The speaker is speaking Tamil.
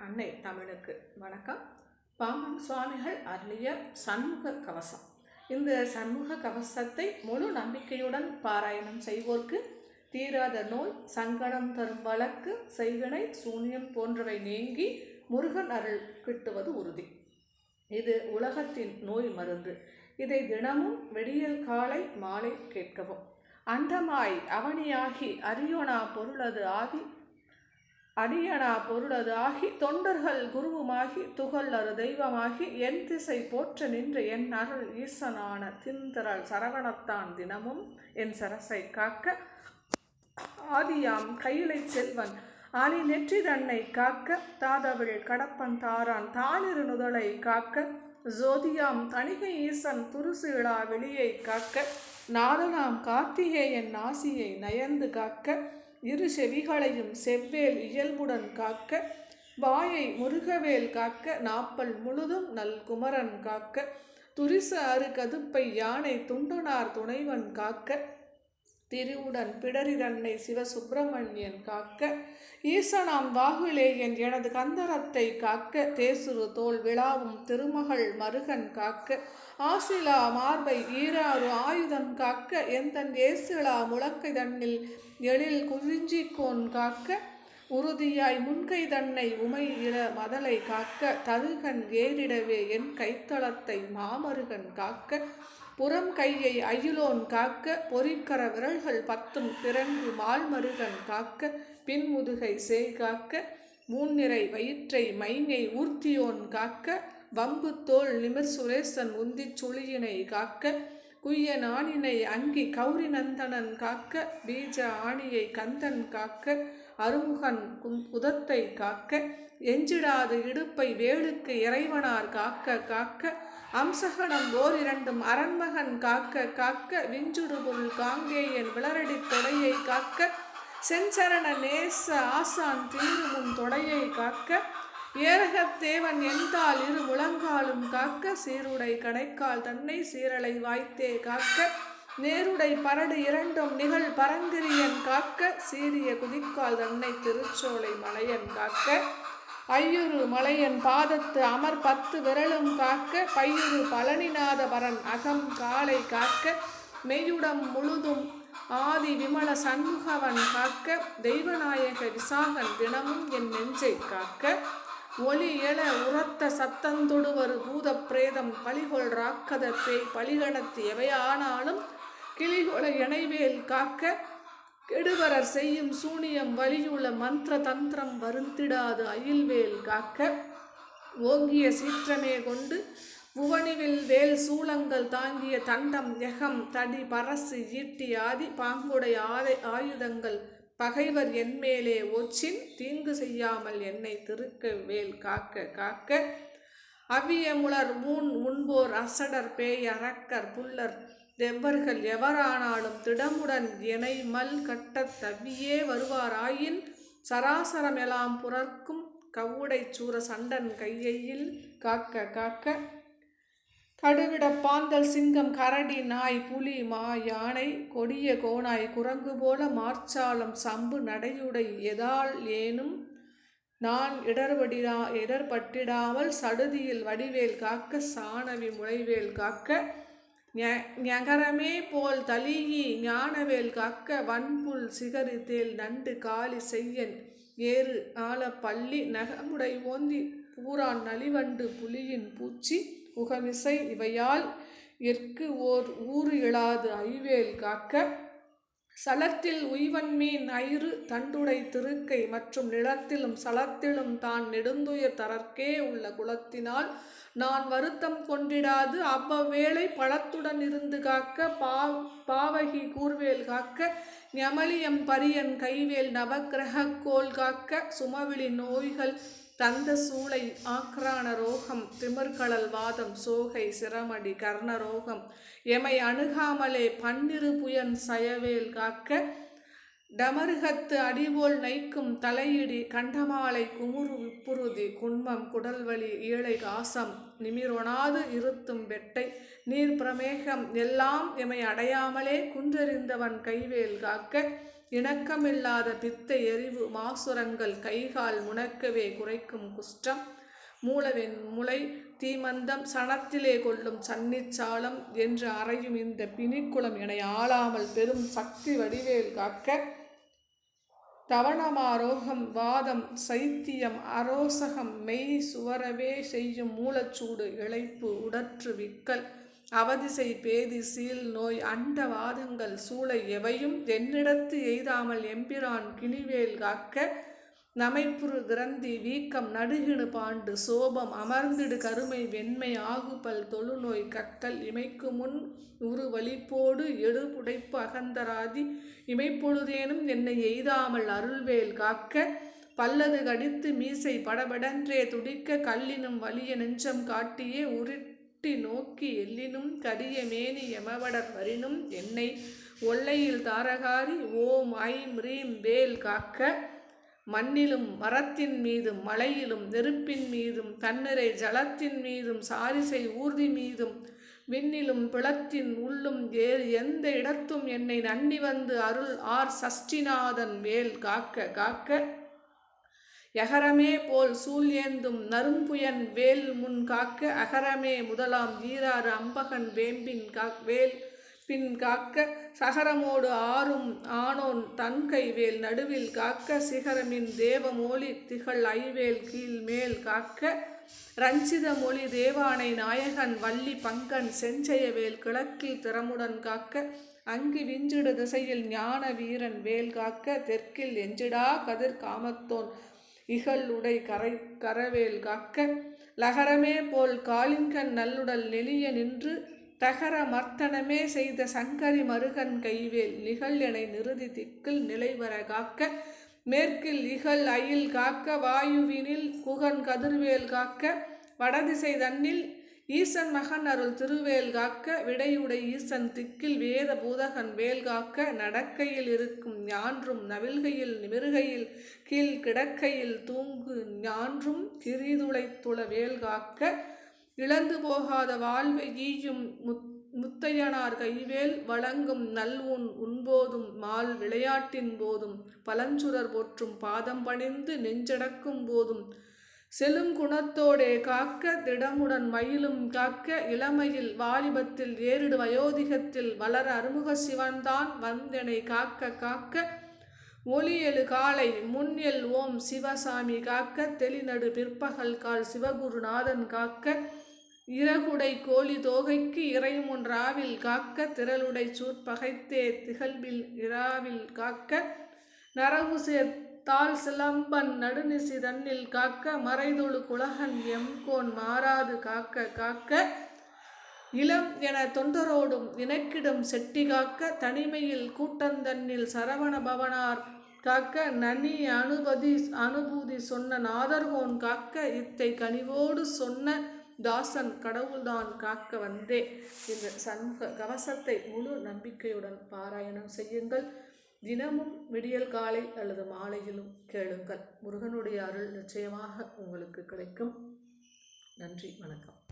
அன்னை தமிழுக்கு வணக்கம். பாமன் சுவாமிகள் அருளிய சண்முக கவசம். இந்த சண்முக கவசத்தை முழு நம்பிக்கையுடன் பாராயணம் செய்வோர்க்கு தீராத நோய் சங்கடம் தரும் வழக்கு செய்வினை சூனியம் போன்றவை நீங்கி முருகன் அருள் கிட்டுவது உறுதி. இது உலகத்தின் நோய் மருந்து. இதை தினமும் விடியல் காலை மாலை கேட்கவும். அண்டமாய் அவனியாகி அரியோனா பொருளது ஆகி அடியனா பொருளது ஆகி தொண்டர்கள் குருவுமாகி துகளறு தெய்வமாகி என் திசை போற்ற நின்று என் அருள் ஈசனான தின்திரள் சரவணத்தான் தினமும் என் சரசை காக்க ஆதியாம் கையிலை செல்வன் ஆனி நெற்றி தன்னை காக்க தாதவிழ் கடப்பன் தாரான் தானிரு நுதலை காக்க ஜோதியாம் தணிகை ஈசன் துருசிழா வெளியை காக்க நாதனாம் கார்த்திகேயன் நாசியை நயந்து காக்க இரு செவிகளையும் செவ்வேல் இயல்புடன் காக்க வாயை முருகவேல் காக்க நாப்பல் முழுதும் நல் குமரன் காக்க துரிச அறு கதுப்பை யானை துண்டனார் துணைவன் காக்க திருவுடன் பிடரிதன்னை சிவசுப்பிரமணியன் காக்க ஈசனாம் வாகுலேயன் எனது கந்தரத்தை காக்க தேசுரு தோல் விழாவும் திருமகள் மருகன் காக்க ஆசிலா மார்பை ஈராறு ஆயுதம் காக்க எந்தன் ஏசிலா முழக்கை தன்னில் எழில் குறிஞ்சிக்கோன் காக்க உறுதியாய் முன்கை தன்னை உமை இள மதலை காக்க தருகன் ஏறிடவே என் கைத்தளத்தை மாமருகன் காக்க புறம் கையை அயிலோன் காக்க பொறிக்கர விரல்கள் பத்தும் பிறங்கு மால்மருகன் காக்க பின்முதுகை சேய் காக்க மூன்னிறை வயிற்றை மைங்கை ஊர்த்தியோன் காக்க வம்பு தோல் நிமிர் சுரேசன் உந்திச் சுழியினை காக்க குய்ய நாணினை அங்கி கௌரி நந்தனன் காக்க பீஜ ஆணியை கந்தன் காக்க அருமுகன் உதத்தை காக்க எஞ்சிடாது இடுப்பை வேலுக்கு இறைவனார் காக்க காக்க. அம்சகணம் ஓர் இரண்டும் அரண்மகன் காக்க காக்க. விஞ்சுடுபுள் காங்கேயன் விளரடி தொடையை காக்க. செஞ்சரண நேச ஆசான் தீருமும் தொடையை காக்க. ஏரகத்தேவன் எந்தால் இரு முழங்காலும் காக்க. சீருடை கடைக்கால் தன்னை சீரலை வாய்த்தே காக்க. நேருடை பரடு இரண்டும் நிகழ் பரங்கிரியன் காக்க சீரிய குதிக்கால் தன்னை திருச்சோலை மலையன் காக்க. ஐயுறு மலையன் பாதத்து அமர் பத்து விரலும் காக்க. பையுறு பழனிநாத வரன் அகம் காலை காக்க. மெய்யுடம் முழுதும் ஆதி விமல சண்முகவன் காக்க. தெய்வநாயக விசாகன் தினமும் என் நெஞ்சை காக்க. ஒளி எழ உரத்த சத்தந்தொடுவர் பூத பிரேதம் பலிகொள் ராக்கத பேய் பலிகணத்து எவையானாலும் கிளிகொட இணைவேல் காக்க கெடுவரர் செய்யும் சூனியம் வலியுள்ள மந்திர தந்திரம் வருந்திடாது அயில்வேல் காக்க ஓங்கிய சீற்றமே கொண்டு புவனிவில் வேல் சூளங்கள் தாங்கிய தண்டம் எகம் தடி பரசு ஈட்டி ஆதி பாங்குடைய ஆதை ஆயுதங்கள் பகைவர் என்மேலே ஒச்சின் தீங்கு செய்யாமல் என்னை திருக்க வேல் காக்க காக்க. அவியமுலர் ஊன் உண்போர் அசடர் பேய் அரக்கர் புல்லர் தெவ்வர்கள் எவரானாலும் திடமுடன் இணை மல் கட்டத் தவ்வியே வருவாராயின் சராசரமெலாம் புறர்க்கும் கவுடை சூர சண்டன் கையையில் காக்க காக்க கடுவிட பாந்தல் சிங்கம் கரடி நாய் புலி மா யானை கொடிய கோணாய் குரங்கு போல மார்ச்சாலம் சம்பு நடையுடை எதால் ஏனும்? நான் இடர்படிடா இடர்பட்டிடாமல் சடுதியில் வடிவேல் காக்க சாணவி முளைவேல் காக்க ஞகரமே போல் தலிகி ஞானவேல் காக்க வன்புல் சிகரித்தேல் தேல் நண்டு காலி செய்யன் ஏறு ஆல பள்ளி நகமுடை ஓந்தி பூரான் நலிவண்டு புலியின் பூச்சி உகமிசை இவையால் எற்கு ஓர் ஊறு இழாது ஐவேல் காக்க சலத்தில் உய்வன் மீன் ஐறு தண்டுடை திருக்கை மற்றும் நிலத்திலும் சலத்திலும் தான் நெடுந்துயர் தரற்கே உள்ள குலத்தினால் நான் வருத்தம் கொண்டிடாது. அவ்வவேளை பழத்துடன் இருந்து காக்க பா பாவகி கூர்வேல் காக்க ஞமலியம் பரியன் கைவேல் நவக்கிரக கோல் காக்க சுமவிழி நோய்கள் தந்த சூளை ஆக்ரான ரோகம் திமிர்கடல் வாதம் சோகை சிரமடி கர்ணரோகம் எமை அணுகாமலே பன்னிரு புயன் சயவேல் காக்க டமருகத்து அடிபோல் நைக்கும் தலையிடி கண்டமாலை குமுறு விப்புறுதி குன்மம் குடல்வழி ஈழை காசம் நிமிரொணாது இருத்தும் வெட்டை நீர் பிரமேகம் எல்லாம் எமை அடையாமலே குன்றெறிந்தவன் கைவேல் காக்க இணக்கமில்லாத பித்த எரிவு மாசுரங்கள் கைகால் முணக்கவே குறைக்கும் குஷ்டம். மூலவென் முளை தீமந்தம் சனத்திலே கொள்ளும் சன்னிச்சாலம் என்று அறையும் இந்த பிணிக்குளம் என ஆளாமல் பெரும் சக்தி வடிவேல் காக்க தவணமாரோகம் வாதம் சைத்தியம் அரோசகம் மெய் சுவரவே செய்யும் மூலச்சூடு இழைப்பு உடற்று விக்கல் அவதிசை பேதி சீல் நோய் அண்ட வாதங்கள் சூளை எவையும் என்னிடத்து எய்தாமல் எம்பிரான் கிளிவேல் காக்க நமைப்புறு கிரந்தி வீக்கம் நடுகிணு பாண்டு சோபம் அமர்ந்திடு கருமை வெண்மை ஆகுபல் தொழுநோய் கக்கல் இமைக்கு முன் உரு வலிப்போடு எடு புடைப்பு அகந்தராதி இமைப்பொழுதேனும் என்னை எய்தாமல் அருள்வேல் காக்க பல்லது கடித்து மீசை படபடன்றே துடிக்க கல்லினும் வலிய நெஞ்சம் காட்டியே உருட்டி நோக்கி எல்லினும் கரிய மேனி எமவடர் வரினும் என்னை ஒல்லையில் தாரகாரி ஓம் ஐம் ரீம் வேல் காக்க மண்ணிலும் மரத்தின் மீதும் மலையிலும் நெருப்பின் மீதும் தன்னிறை ஜலத்தின் மீதும் சாரிசை ஊர்தி மீதும் விண்ணிலும் பிளத்தின் உள்ளும் ஏறு எந்த இடத்தும் என்னை நன்னி வந்து அருள் ஆர் சஷ்டிநாதன் வேல் காக்க காக்க. எகரமே போல் சூழ்யேந்தும் நரும்புயன் வேல் முன் காக்க அகரமே முதலாம் ஈராறு அம்பகன் வேம்பின் கா வேல் பின் காக்க சகரமோடு ஆறும் ஆனோன் தன்கை வேல் நடுவில் காக்க சிகரமின் தேவமோலி திகழ் ஐவேல் கீழ் மேல் காக்க ரஞ்சித மொழி தேவானை நாயகன் வள்ளி பங்கன் செஞ்செயவேல் கிழக்கில் திறமுடன் காக்க அங்கு விஞ்சிடு திசையில் ஞான வீரன் வேல் காக்க தெற்கில் எஞ்சிடா கதிர் காமத்தோன் இகல் உடை கரை கரவேல் காக்க லகரமே போல் காளிங்கன் நல்லுடல் நெளிய நின்று தகர மர்த்தனமே செய்த சங்கரி மருகன் கைவேல் நிகழ் என நிறுதி திக்கில் நிலைவர காக்க மேற்கில் இகல் அயில் காக்க வாயுவினில் குகன் கதிர்வேல் காக்க வடதிசை தன்னில் ஈசன் மகன் அருள் திருவேல் காக்க விடையுடை ஈசன் திக்கில் வேத பூதகன் வேல் காக்க நடக்கையில் இருக்கும் ஞான்றும் நவில்கையில் மிருகையில் கீழ் கிடக்கையில் தூங்கு ஞான்றும் திரிதுளைத்துள வேல் காக்க இழந்து போகாத வாழ்வை ஈயும் முத் முத்தையனார் கைவேல் வழங்கும் நல்வுன் உண்போதும் மால் விளையாட்டின் போதும் பலஞ்சுரர் போற்றும் பாதம் பணிந்து நெஞ்சடக்கும் போதும் செலும் குணத்தோடே காக்க திடமுடன் மயிலும் காக்க இளமையில் வாலிபத்தில் ஏறிடு வயோதிகத்தில் வளர அருமுக சிவன்தான் வந்தனை காக்க காக்க ஒளியெழு காலை முன்எல் ஓம் சிவசாமி காக்க தெளிநடு பிற்பகல் கால் சிவகுருநாதன் காக்க இறகுடை கோழி தோகைக்கு இறைமுன் ராவில் காக்க திரளுடை சூற்பகைத்தே திகழ்வில் இராவில் காக்க நரகு தாள் சிலம்பன் நடுநிசி தன்னில் காக்க மறைதொழு குலகன் எம்கோன் மாறாது காக்க காக்க இளம் என தொண்டரோடும் இணக்கிடும் செட்டி காக்க தனிமையில் கூட்டந்தன்னில் சரவண பவனார் காக்க நனி அனுபதி அனுபூதி சொன்ன நாதர்கோன் காக்க இத்தை கனிவோடு சொன்ன தாசன் கடவுள்தான் காக்க வந்தே. இந்த சண்முக கவசத்தை முழு நம்பிக்கையுடன் பாராயணம் செய்யுங்கள். தினமும் விடியல் காலை அல்லது மாலையிலும் கேளுங்கள். முருகனுடைய அருள் நிச்சயமாக உங்களுக்கு கிடைக்கும். நன்றி வணக்கம்.